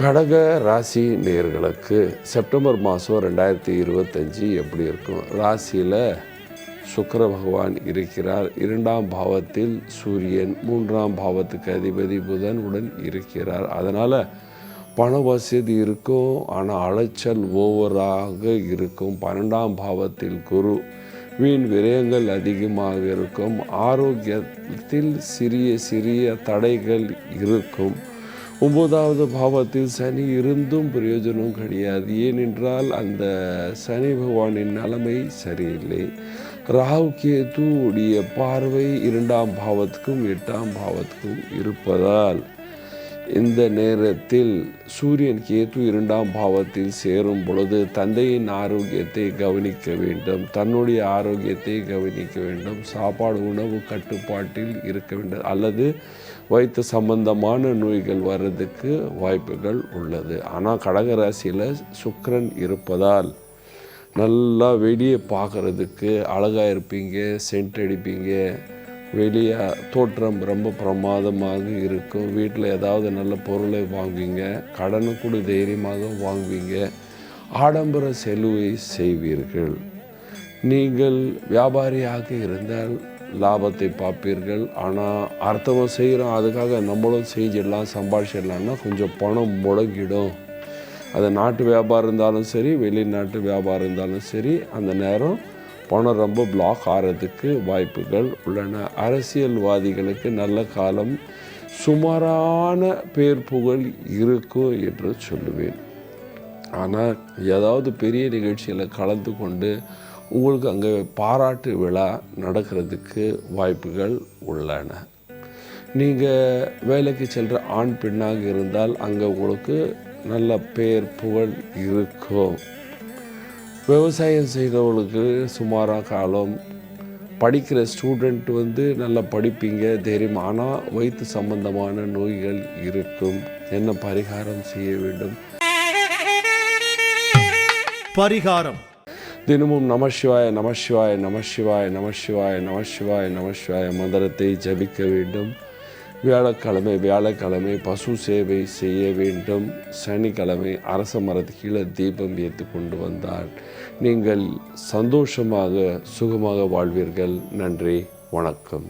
கடக ராசி நேர்களுக்கு செப்டம்பர் மாதம் ரெண்டாயிரத்தி இருபத்தஞ்சி எப்படி இருக்கும்? ராசியில் சுக்கர பகவான் இருக்கிறார். இரண்டாம் பாவத்தில் சூரியன் மூன்றாம் பாவத்துக்கு அதிபதி புதன் உடன் இருக்கிறார். அதனால் பண வசதி இருக்கும் ஆனால் அலைச்சல் ஓவராக இருக்கும். பன்னெண்டாம் பாவத்தில் குரு வீண் விரயங்கள் அதிகமாக இருக்கும். ஆரோக்கியத்தில் சிறிய சிறிய தடைகள் இருக்கும். ஒன்பதாவது பாவத்தில் சனி இருந்தும் பிரயோஜனம் கிடையாது. ஏனென்றால் அந்த சனி பகவானின் நிலைமை சரியில்லை. ராகு கேது உடைய பார்வை இரண்டாம் பாவத்துக்கும் எட்டாம் பாவத்துக்கும் இருப்பதால் இந்த நேரத்தில் சூரியன் கேது இரண்டாம் பாவத்தில் சேரும் பொழுது தந்தையின் ஆரோக்கியத்தை கவனிக்க வேண்டும். தன்னுடைய ஆரோக்கியத்தை கவனிக்க வேண்டும். சாப்பாடு உணவு கட்டுப்பாட்டில் இருக்க வேண்டும். அல்லது வயிற்று சம்பந்தமான நோய்கள் வர்றதுக்கு வாய்ப்புகள் உள்ளது. ஆனால் கடகராசியில் சுக்கரன் இருப்பதால் நல்லா வெளியே பார்க்குறதுக்கு அழகாக இருப்பீங்க சென்ட் அடிப்பீங்க. வெளியே தோற்றம் ரொம்ப பிரமாதமாக இருக்கும். வீட்டில் ஏதாவது நல்ல பொருளை வாங்குவீங்க. கடனை கூட தைரியமாக வாங்குவீங்க. ஆடம்பர செலவை செய்வீர்கள். நீங்கள் வியாபாரியாக இருந்தால் லாபத்தை பார்ப்பீர்கள். ஆனால் அர்த்தமாக செய்கிறோம் அதுக்காக நம்மளும் செஞ்சிடலாம் சம்பாதிச்சிடலாம்னா கொஞ்சம் பணம் முடங்கிடும். அது நாட்டு வியாபாரம் இருந்தாலும் சரி வெளிநாட்டு வியாபாரம் இருந்தாலும் சரி அந்த நேரம் பணம் ரொம்ப பிளாக் ஆகிறதுக்கு வாய்ப்புகள் உள்ளன. அரசியல்வாதிகளுக்கு நல்ல காலம் சுமாரான பேர் புகழ் இருக்கும் என்று சொல்லுவேன். ஆனால் ஏதாவது பெரிய நிகழ்ச்சியில் கலந்து கொண்டு உங்களுக்கு அங்கே பாராட்டு விழா நடக்கிறதுக்கு வாய்ப்புகள் உள்ளன. நீங்கள் வேலைக்கு செல்கிற ஆண் பெண்ணாக இருந்தால் அங்கே உங்களுக்கு நல்ல பேர் புகழ் இருக்கும். விவசாயம் செய்கிறவங்களுக்கு சுமாராக காலம். படிக்கிற ஸ்டூடெண்ட் வந்து நல்லா படிப்பீங்க தைரியம். ஆனால் வயிற்று சம்பந்தமான நோய்கள் இருக்கும். என்ன பரிகாரம் செய்ய வேண்டும்? பரிகாரம். தினமும் நமசிவாய நமசிவாய நமசிவாய நமசிவாய நமசிவாய நமசிவாய மந்திரத்தை ஜபிக்க வேண்டும். வியாழக்கிழமை வியாழக்கிழமை பசு சேவை செய்ய வேண்டும். சனிக்கிழமை அரச மரத்து கீழே தீபம் ஏற்று கொண்டு வந்தால் நீங்கள் சந்தோஷமாக சுகமாக வாழ்வீர்கள். நன்றி வணக்கம்.